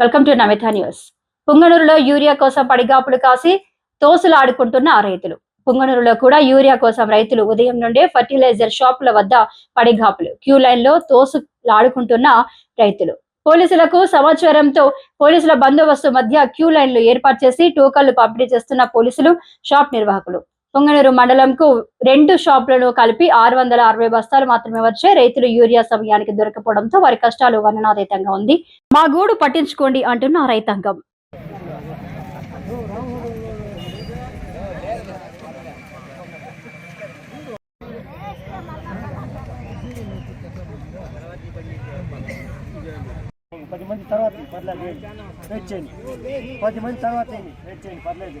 Welcome to Namitha news పుంగనూరులో urea కోసం పడిగాపులు కాసి తోసులు ఆడుకుంటున్న రైతులు. పుంగనూరులో కూడా యూరియా కోసం రైతులు ఉదయం నుండే ఫర్టిలైజర్ షాపుల వద్ద పడిగాపులు. క్యూ లైన్లో తోసులాడుకుంటున్న రైతులు. పోలీసులకు సమాచారంతో పోలీసుల బందోబస్తు మధ్య క్యూ లైన్లు ఏర్పాటు చేసి టోకన్లు పంపిణీ చేస్తున్న పోలీసులు షాప్ నిర్వాహకులు. పొంగనూరు మండలంకు రెండు షాపులను కలిపి ఆరు వందల అరవై బస్తాలు మాత్రమే వచ్చే రైతులు యూరియా సమయానికి దొరకపోవడంతో వారి కష్టాలు వర్ణనాతీతంగా ఉంది. మా గూడు పట్టించుకోండి అంటున్న రైతాంగం. పది మంది తర్వాత పర్లేదు వెయిట్ చేయండి. పది మంది తర్వాత వెయిట్ చేయండి. పర్లేదు.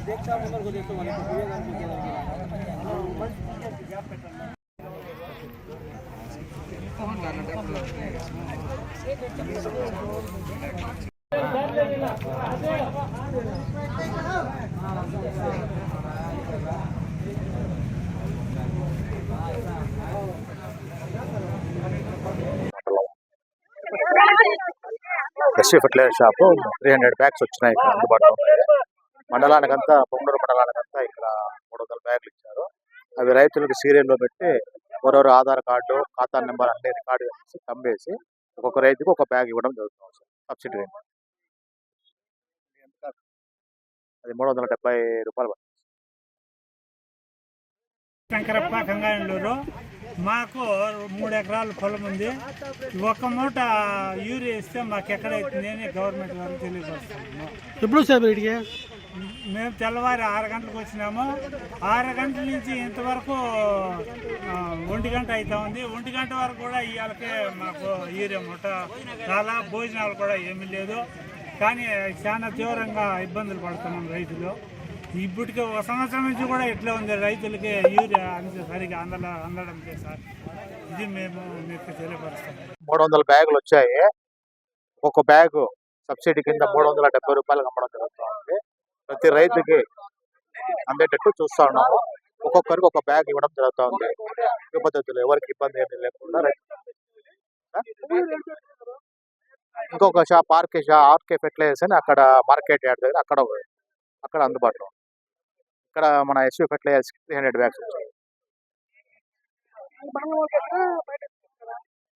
देखता हूँ मेरे को देखता हूँ SC fertilizer shop. Three hundred bags వచ్చినాయి ఇక్కడ అందుబాటులో ఉన్నాయి. మండలానికంతా పొంగూరు మండలానికంతా ఇక్కడ మూడు వందల బ్యాగులు ఇచ్చారు. అవి రైతులకు సీరియల్లో పెట్టి ఎవరెవరు ఆధార్ కార్డు ఖాతా నెంబర్ అన్ని రికార్డు చేసి తంబేసి ఒక్కొక్క రైతుకు ఒక బ్యాగ్ ఇవ్వడం జరుగుతుంది. సార్ సబ్సిడీ అది మూడు వందల డెబ్బై రూపాయలు. శంకరప్ప కంగానూరు మాకు మూడు ఎకరాల పొలం ఉంది. ఒక మూట యూరియా ఇస్తే మాకు ఎక్కడ అవుతుంది అని గవర్నమెంట్ వారికి తెలియపరుస్తున్నాము ఎప్పుడు సార్ వీటికి మేము తెల్లవారి ఆరు గంటలకు వచ్చినాము. ఆరు గంటల నుంచి ఇంతవరకు ఒంటి గంట అవుతా ఉంది. ఒంటి గంట వరకు కూడా ఇవాళకే మాకు యూరియా మూట చాలా భోజనాలు కూడా ఏమీ లేదు. కానీ చాలా తీవ్రంగా ఇబ్బందులు పడుతున్నాం రైతులు. ఇప్పటికే ఒక సంవత్సరం నుంచి కూడా ఇట్లా ఉంది. రైతులకి యూరియా అంత సరిగా అందల అందడం లేదు సార్. ఇది మేము మీకు తెలియపరుస్తాం. మూడు వందల బ్యాగులు వచ్చాయి. ఒక్కొక్క బ్యాగ్ సబ్సిడీ కింద మూడు వందల డెబ్బై రూపాయలు అమ్మడం జరుగుతుంది. ప్రతి రైతుకి అందేటట్టు చూస్తా ఉన్నాము. ఒక్కొక్కరికి ఒక బ్యాగ్ ఇవ్వడం జరుగుతుంది. ఈ పద్ధతిలో ఎవరికి ఇబ్బంది ఏమీ లేకుండా రైతు ఇంకొక షాప్ ఆర్కే షా ఆర్కే ఫెర్టిలైజర్స్ అని అక్కడ మార్కెట్ యార్డ్ దగ్గర అక్కడ అక్కడ అందుబాటులో ఇక్కడ మన SU fertilizers three hundred bags వచ్చాయి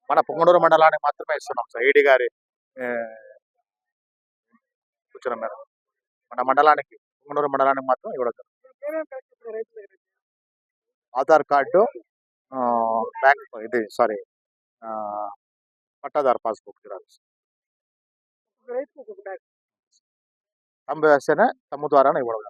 మన పొంగనూరు మండలానికి మాత్రమే ఇస్తున్నాం సార్. ఈడీ గారి ఏ, సూచన మన మండలానికి పొంగనూరు మండలానికి మాత్రం ఇవ్వడం ఆధార్ కార్డు బ్యాంక్ ఇది సారీ ఆ, పట్టాదారు పాస్బుక్ జిరాక్స్ ರೈತರು ಸಂಬಳ ಸೆನೆ ತಮ್ಮ ದ್ವಾರಾನೇ ಇವಾಗ